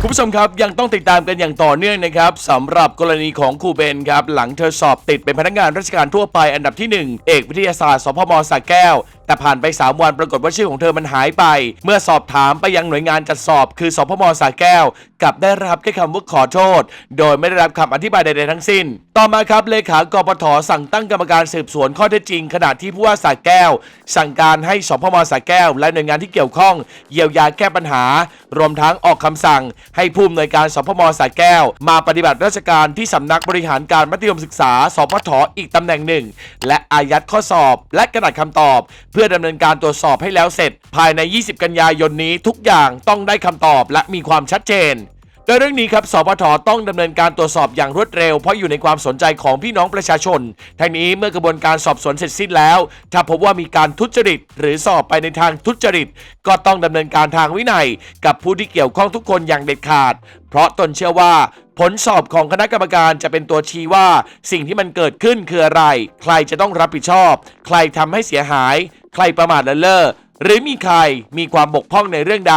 คุณผู้ชมครับยังต้องติดตามกันอย่างต่อเนื่องนะครับสำหรับกรณีของครูเบนครับหลังเธอสอบติดเป็นพนักงานราชการทั่วไปอันดับที่ 1 เอกวิทยาศาสตร์สพมสระแก้ว แต่ผ่านไป 3 วันปรากฏว่าชื่อของเธอมันหายไป เมื่อสอบถามไปยังหน่วยงานจัดสอบ คือสพมสระแก้ว กลับได้รับแค่คำว่าขอโทษ โดยไม่ได้รับคำอธิบายใดๆทั้งสิ้น ต่อมาครับเลขากปทสั่งตั้งกรรมการสืบสวนข้อเท็จจริง ขณะที่ผู้ว่าสระแก้ว สั่งการให้สพมสระแก้ว และหน่วยงานที่เกี่ยวข้อง เยียวยาแก้ปัญหา รวมทั้งออกคำสั่ง ให้ผู้อำนวยการสพมสระแก้ว มาปฏิบัติราชการที่สำนักบริหารการมัธยมศึกษา สพทอีกตำแหน่งหนึ่งและอายัดข้อสอบ และกระดาษคำตอบพื่อดำเนินการตรวจสอบให้แล้วเสร็จ ภายใน 20 กันยายนนี้ทุกอย่างต้องได้คำตอบและมีความชัดเจนโดยเรื่องนี้ครับ สปทต้องดำเนินการตรวจสอบอย่างรวดเร็ว เพราะอยู่ในความสนใจของพี่น้องประชาชน ทั้งนี้เมื่อกระบวนการสอบสวนเสร็จสิ้นแล้ว ถ้าพบว่ามีการทุจริต หรือสอบไปในทางทุจริต ก็ต้องดำเนินการทางวินัย กับผู้ที่เกี่ยวข้องทุกคนอย่างเด็ดขาด เพราะตนเชื่อว่า ผลสอบของคณะกรรมการจะเป็นตัวชี้ว่า สิ่งที่มันเกิดขึ้นคืออะไร ใครจะต้องรับผิดชอบ ใครทำให้เสียหาย ใครประมาทเลินเล่อหรือมีใครมีความบกพร่องในเรื่องใด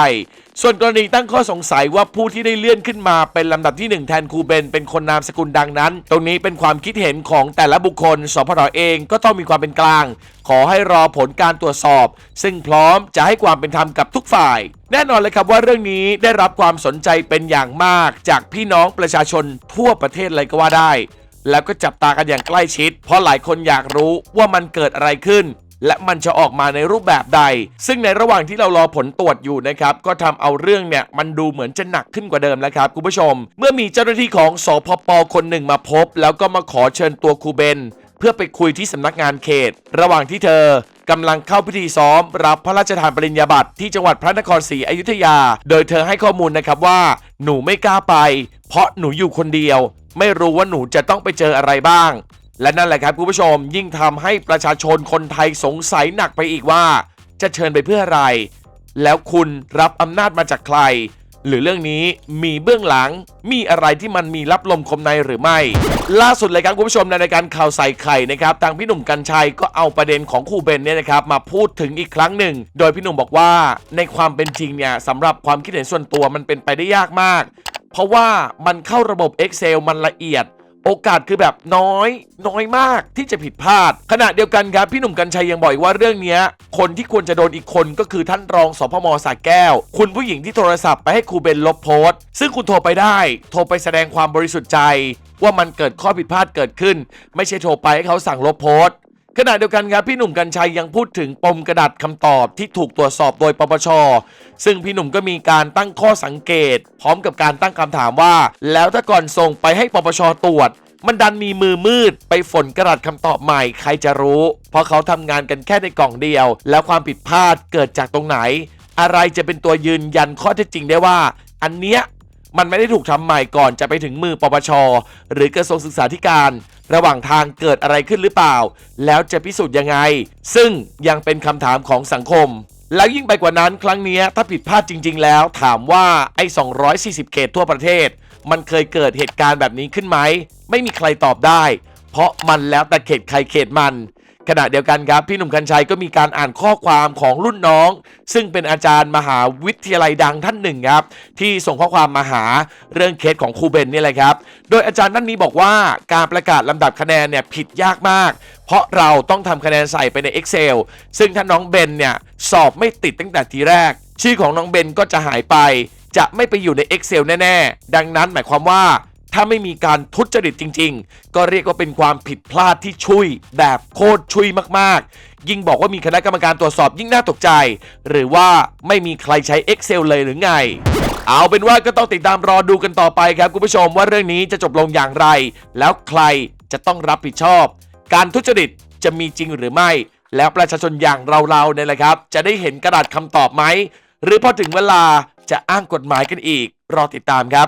ส่วนกรณีตั้งข้อสงสัยว่าผู้ที่ได้เลื่อนขึ้นมาเป็นลำดับที่ 1 แทนครูเบนเป็นคนนามสกุลดังนั้น ตรงนี้เป็นความคิดเห็นของแต่ละบุคคลสพทเองก็ต้องมีความเป็นกลาง ขอให้รอผลการตรวจสอบ ซึ่งพร้อมจะให้ความเป็นธรรมกับทุกฝ่าย แน่นอนเลยครับว่าเรื่องนี้ได้รับความสนใจเป็นอย่างมาก จากพี่น้องประชาชนทั่วประเทศเลยก็ว่าได้ แล้วก็จับตากันอย่างใกล้ชิด เพราะหลายคนอยากรู้ว่ามันเกิดอะไรขึ้น และมันจะออกมาในรูปแบบใด ซึ่งในระหว่างที่เรารอผลตรวจอยู่นะครับ ก็ทำเอาเรื่องเนี่ยมันดูเหมือนจะหนักขึ้นกว่าเดิมแล้วครับคุณผู้ชม เมื่อมีเจ้าหน้าที่ของสพปคนหนึ่งมาพบ แล้วก็มาขอเชิญตัวครูเบน เพื่อไปคุยที่สำนักงานเขต ระหว่างที่เธอกำลังเข้าพิธีซ้อม รับพระราชทานปริญญาบัตรที่จังหวัดพระนครศรีอยุธยา โดยเธอให้ข้อมูลนะครับว่า หนูไม่กล้าไป เพราะหนูอยู่คนเดียว ไม่รู้ว่าหนูจะต้องไปเจออะไรบ้าง และนั่นแหละครับคุณผู้ชมยิ่งทำให้ประชาชนคนไทยสงสัยหนักไปอีกว่า จะเชิญไปเพื่ออะไร แล้วคุณรับอำนาจมาจากใคร หรือเรื่องนี้มีเบื้องหลังมีอะไรที่มันมีรับลมคมในหรือไม่ ล่าสุดเลยครับคุณผู้ชมในรายการข่าวใส่ไข่นะครับทางพี่หนุ่มกัญชัยก็เอาประเด็นของครูเบนเนี่ยนะครับมาพูดถึงอีกครั้งหนึ่ง โดยพี่หนุ่มบอกว่าในความเป็นจริงเนี่ยสำหรับความคิดเห็นส่วนตัวมันเป็นไปได้ยากมาก เพราะว่ามันเข้าระบบ Excel มันละเอียด โอกาสคือแบบน้อย น้อยมากที่จะผิดพลาด ขณะเดียวกันครับ พี่หนุ่มกัญชัยยังบอกอีกว่าเรื่องเนี้ยคนที่ควรจะโดนอีกคนก็คือท่านรองสพมสาแก้ว คุณผู้หญิงที่โทรศัพท์ไปให้ครูเบนลบโพสต์ซึ่งคุณโทรไปได้ โทรไปแสดงความบริสุทธิ์ใจ ว่ามันเกิดข้อผิดพลาดเกิดขึ้น ไม่ใช่โทรไปให้เขาสั่งลบโพสต์ ขณะเดียวกันครับพี่หนุ่มกัญชัยยังพูดถึงปมกระดาษคำตอบที่ถูกตรวจสอบโดยปปช ซึ่งพี่หนุ่มก็มีการตั้งข้อสังเกต พร้อมกับการตั้งคำถามว่า แล้วถ้าก่อนส่งไปให้ปปชตรวจ มันดันมีมือมืดไปฝนกระดาษคำตอบใหม่ใครจะรู้ เพราะเขาทำงานกันแค่ในกล่องเดียว แล้วความผิดพลาดเกิดจากตรงไหน อะไรจะเป็นตัวยืนยันข้อเท็จจริงได้ว่า อันเนี้ย มันไม่ได้ถูกทำใหม่ก่อนจะไปถึงมือปปช หรือกระทรวงศึกษาธิการ ระหว่างทางเกิดอะไรขึ้นหรือเปล่า แล้วจะพิสูจน์ยังไง ซึ่งยังเป็นคำถามของสังคม แล้วยิ่งไปกว่านั้นครั้งนี้ถ้าผิดพลาดจริง ๆ แล้ว ถามว่าไอ้ 240 เขตทั่วประเทศ มันเคยเกิดเหตุการณ์แบบนี้ขึ้นไหม ไม่มีใครตอบได้ เพราะมันแล้วแต่เขตใครเขตมัน ขณะเดียวกันครับพี่หนุ่มกัญชัยก็มีการอ่านข้อความของรุ่นน้อง ซึ่งเป็นอาจารย์มหาวิทยาลัยดังท่านหนึ่งครับที่ส่งข้อความมาหาเรื่องเคสของครูเบนนี่แหละครับ โดยอาจารย์ท่านนี้บอกว่าการประกาศลำดับคะแนนเนี่ยผิดยากมาก เพราะเราต้องทำคะแนนใส่ไปใน Excel ซึ่งถ้าน้องเบนเนี่ยสอบไม่ติดตั้งแต่ทีแรก ชื่อของน้องเบนก็จะหายไป จะไม่ไปอยู่ใน Excel แน่ ๆ ดังนั้นหมายความว่า ถ้าไม่มีการทุจริตจริง ๆ ก็เรียกว่าเป็นความผิดพลาดที่ชุยแบบโคตรชุยมากๆ ยิ่งบอกว่ามีคณะกรรมการตรวจสอบยิ่งน่าตกใจ หรือว่าไม่มีใครใช้ Excel เลยหรือไง เอาเป็นว่าก็ต้องติดตามรอดูกันต่อไปครับคุณผู้ชมว่าเรื่องนี้จะจบลงอย่างไร แล้วใครจะต้องรับผิดชอบ การทุจริตจะมีจริงหรือไม่ แล้วประชาชนอย่างเราๆเนี่ยแหละครับ จะได้เห็นกระดาษคำตอบไหมหรือพอถึงเวลาจะอ้างกฎหมายกันอีก รอติดตามครับ